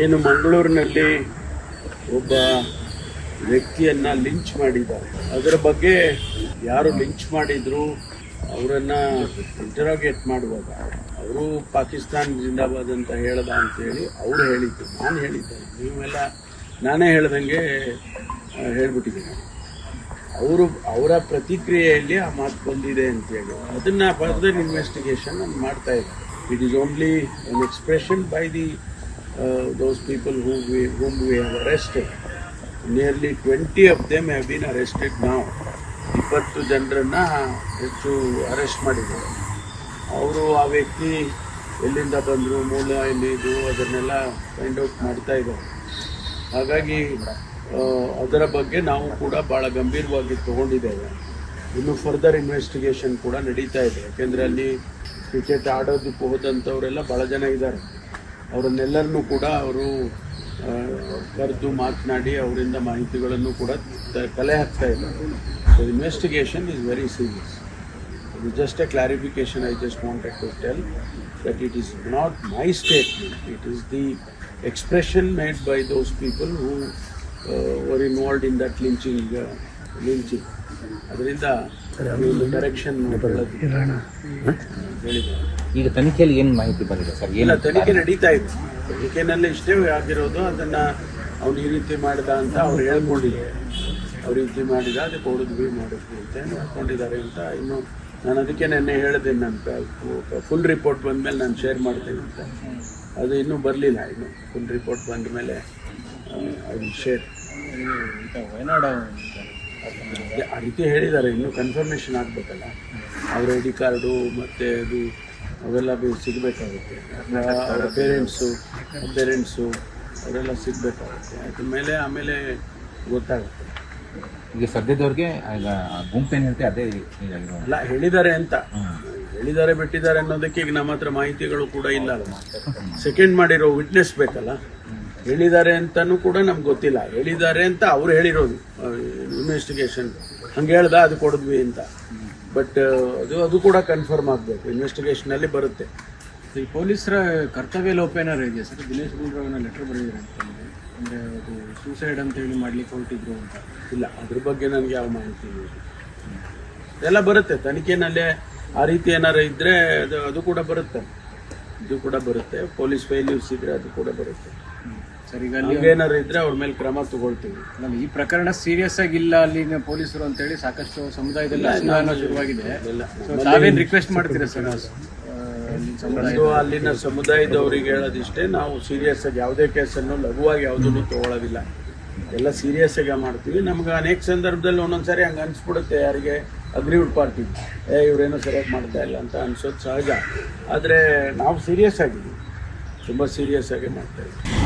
ಏನು ಮಂಗಳೂರಿನಲ್ಲಿ ಒಬ್ಬ ವ್ಯಕ್ತಿಯನ್ನ ಲಿಂಚ್ ಮಾಡಿದ್ದಾರೆ. ಅದರ ಬಗ್ಗೆ ಯಾರು ಲಿಂಚ್ ಮಾಡಿದ್ರು ಅವರನ್ನ ಇಂಟರಾಗೇಟ್ ಮಾಡುವಾಗ ಅವರು ಪಾಕಿಸ್ತಾನ ಜಿಂದಾಬಾದ್ ಅಂತ ಹೇಳ್ದ ಅಂತೇಳಿ ಅವ್ರು ಹೇಳಿದ್ದು, ನಾನು ಹೇಳಿದ್ದೆ. ನೀವೆಲ್ಲ ನಾನೇ ಹೇಳ್ದಂಗೆ ಹೇಳ್ಬಿಟ್ಟಿದ್ದೀನಿ. ಅವರು ಅವರ ಪ್ರತಿಕ್ರಿಯೆಯಲ್ಲಿ ಆ ಮಾತು ಬಂದಿದೆ ಅಂತೇಳಿ. ಅದನ್ನ ಫರ್ದರ್ ಇನ್ವೆಸ್ಟಿಗೇಷನ್ ಮಾಡ್ತಾ ಇದ್ದಾರೆ it is only an expression by the those people who we whom we have arrested. Nearly twenty of them have been arrested now. ಇಪ್ಪತ್ತು ಜನರನ್ನ ಹೆಚ್ಚು ಅರೆಸ್ಟ್ ಮಾಡಿದ್ದಾರೆ. ಅವರು ಆ ವ್ಯಕ್ತಿ ಎಲ್ಲಿಂದ ಬಂದರು, ಮೂಲ ಎಲ್ಲಿದು ಅದನ್ನೆಲ್ಲ ಫೈಂಡ್ ಔಟ್ ಮಾಡ್ತಾ ಇದ್ದಾರೆ. ಹಾಗಾಗಿ ಅದರ ಬಗ್ಗೆ ನಾವು ಕೂಡ ಭಾಳ ಗಂಭೀರವಾಗಿ ತಗೊಂಡಿದ್ದೇವೆ. ಇನ್ನು ಫರ್ದರ್ ಇನ್ವೆಸ್ಟಿಗೇಷನ್ ಕೂಡ ನಡೀತಾ ಇದೆ. ಯಾಕೆಂದರೆ ಅಲ್ಲಿ ಕ್ರಿಕೆಟ್ ಆಡೋದಕ್ಕೆ ಹೋದಂಥವರೆಲ್ಲ ಭಾಳ ಜನ ಇದ್ದಾರೆ. ಅವರನ್ನೆಲ್ಲರನ್ನು ಕೂಡ ಅವರು ಕರೆದು ಮಾತನಾಡಿ ಅವರಿಂದ ಮಾಹಿತಿಗಳನ್ನು ಕೂಡ ಕಲೆ ಹಾಕ್ತಾ ಇದ್ದಾರೆ. ಇನ್ವೆಸ್ಟಿಗೇಷನ್ ಇಸ್ ವೆರಿ ಸೀರಿಯಸ್ ಇದು just a clarification I just wanted to tell that it is not my statement it is the expression made by those people who were involved in that lynching lynching ಅದರಿಂದ correction ಈಗ ತನಿಖೆಯಲ್ಲಿ ಏನು ಮಾಹಿತಿ ಬಂದಿದೆ sir? ಇಲ್ಲ ಏನು ತನಿಖೆ ನಡೀತಾ ಇದೆ. ತನಿಖೆನಲ್ಲಿ ಇಷ್ಟೇ ಆಗಿರೋದು ಅದನ್ನ ಅವನು ಈ ರೀತಿ ಮಾಡಿದ ಅಂತ ಅವ್ರು ಹೇಳ್ಕೊಂಡಿದ್ದಾರೆ ಅವ್ರ ಈ ರೀತಿ ಮಾಡಿದ ಅದಕ್ಕೆ ಹೊಡೆದ್ವಿ ಮಾಡಿದ್ವಿ ಅಂತ ಏನು ಹೇಳ್ಕೊಂಡಿದ್ದಾರೆ ಅಂತ ಇನ್ನು ನಾನು ಅದಕ್ಕೆ ನೆನ್ನೆ ಹೇಳಿದೆ ನನ್ನ ಫುಲ್ ರಿಪೋರ್ಟ್ ಬಂದಮೇಲೆ ನಾನು ಶೇರ್ ಮಾಡ್ತೀನಿ ಅಂತ. ಅದು ಇನ್ನೂ ಬರಲಿಲ್ಲ ಇನ್ನು ಫುಲ್ ರಿಪೋರ್ಟ್ ಬಂದ ಮೇಲೆ ಅದು ಶೇರ್ ಆ ರೀತಿ ಹೇಳಿದ್ದಾರೆ ಇನ್ನೂ ಕನ್ಫರ್ಮೇಷನ್ ಆಗಬೇಕಲ್ಲ. ಅವ್ರ ಐ ಡಿ ಕಾರ್ಡು ಮತ್ತು ಅದು ಅವೆಲ್ಲ ಸಿಗಬೇಕಾಗುತ್ತೆ. ಅವರ ಪೇರೆಂಟ್ಸು ಪೇರೆಂಟ್ಸು ಅವರೆಲ್ಲ ಸಿಗಬೇಕಾಗುತ್ತೆ. ಅದ್ರ ಮೇಲೆ ಆಮೇಲೆ ಗೊತ್ತಾಗುತ್ತೆ. ಈಗ ಸದ್ಯದವ್ರಿಗೆ ಈಗ ಗುಂಪೇನಿರುತ್ತೆ ಅದೇ ಅಲ್ಲ ಹೇಳಿದ್ದಾರೆ ಅಂತ. ಹೇಳಿದ್ದಾರೆ ಬಿಟ್ಟಿದ್ದಾರೆ ಅನ್ನೋದಕ್ಕೆ ಈಗ ನಮ್ಮ ಹತ್ರ ಮಾಹಿತಿಗಳು ಕೂಡ ಇಲ್ಲ ಸೆಕೆಂಡ್ ಮಾಡಿರೋ ವಿಟ್ನೆಸ್ ಬೇಕಲ್ಲ. ಹೇಳಿದ್ದಾರೆ ಅಂತಾನು ಕೂಡ ನಮ್ಗೆ ಗೊತ್ತಿಲ್ಲ. ಹೇಳಿದ್ದಾರೆ ಅಂತ ಅವ್ರು ಹೇಳಿರೋದು. ಇನ್ವೆಸ್ಟಿಗೇಷನ್ ಹಂಗೆ ಹೇಳ್ದ ಅದು ಕೊಡಿದ್ವಿ ಅಂತ. ಬಟ್ ಅದು ಅದು ಕೂಡ ಕನ್ಫರ್ಮ್ ಆಗಬೇಕು. ಇನ್ವೆಸ್ಟಿಗೇಷನಲ್ಲಿ ಬರುತ್ತೆ. ಈ ಪೊಲೀಸರ ಕರ್ತವ್ಯ ಲೋಪ ಏನಾರು ಇದೆಯಾ ಸರ್? ದಿನೇಶ್ ಗುಂಡೂರಾವ್ನ ಲೆಟರ್ ಬರೆದಿದ್ದಾರೆ ಅಂತ ಅಂದರೆ. ಅದು ಸೂಸೈಡ್ ಅಂತ ಹೇಳಿ ಮಾಡ್ಲಿಕ್ಕೆ ಹೊರಟಿದ್ರು ಅಂತ. ಇಲ್ಲ ಅದ್ರ ಬಗ್ಗೆ ನನಗೆ ಯಾವ ಮಾಹಿತಿ ಎಲ್ಲ ಬರುತ್ತೆ. ತನಿಖೆನಲ್ಲೇ ಆ ರೀತಿ ಏನಾರು ಇದ್ರೆ ಅದು ಅದು ಕೂಡ ಬರುತ್ತೆ. ಇದು ಕೂಡ ಬರುತ್ತೆ. ಪೊಲೀಸ್ ಫೇಲ್ಯೂರ್ಸ್ ಇದ್ರೆ ಅದು ಕೂಡ ಬರುತ್ತೆ. ಸರ್ ಈಗ ಅಲ್ಲಿ ಇದ್ರೆ ಅವ್ರ ಮೇಲೆ ಕ್ರಮ ತಗೊಳ್ತೀವಿ. ನಮ್ಮ ಈ ಪ್ರಕರಣ ಸೀರಿಯಸ್ ಆಗಿಲ್ಲ ಅಲ್ಲಿನ ಪೊಲೀಸರು ಅಂತೇಳಿ ಸಾಕಷ್ಟು ಸಮುದಾಯದಲ್ಲಿ ಅಸಮಾಧಾನ ಶುರುವಾಗಿದೆ. ಸೊ ತಾವೇನು ರಿಕ್ವೆಸ್ಟ್ ಮಾಡ್ತೀರಾ ಸರ್? ಅಲ್ಲಿನ ಸಮುದಾಯದವರಿಗೆ ಹೇಳೋದಿಷ್ಟೇ ನಾವು ಸೀರಿಯಸ್ ಆಗಿ ಯಾವುದೇ ಕೇಸನ್ನು ಲಘುವಾಗಿ ಯಾವುದನ್ನು ತಗೊಳ್ಳೋದಿಲ್ಲ ಎಲ್ಲ ಸೀರಿಯಸ್ ಆಗಿ ಮಾಡ್ತೀವಿ. ನಮ್ಗೆ ಅನೇಕ ಸಂದರ್ಭದಲ್ಲಿ ಒಂದೊಂದ್ಸರಿ ಹಂಗೆ ಅನ್ಸ್ಬಿಡುತ್ತೆ ಯಾರಿಗೆ ಅಗ್ರಿ ಪಾರ್ಟಿ ಏ ಇವರೇನೋ ಸರಿಯಾಗಿ ಮಾಡ್ತಾ ಇಲ್ಲ ಅಂತ ಅನ್ಸೋದು ಸಹಜ. ಆದರೆ ನಾವು ಸೀರಿಯಸ್ ಆಗಿದ್ದೀವಿ ತುಂಬ ಸೀರಿಯಸ್ ಆಗಿ ಮಾಡ್ತಾ ಇದ್ದೀವಿ.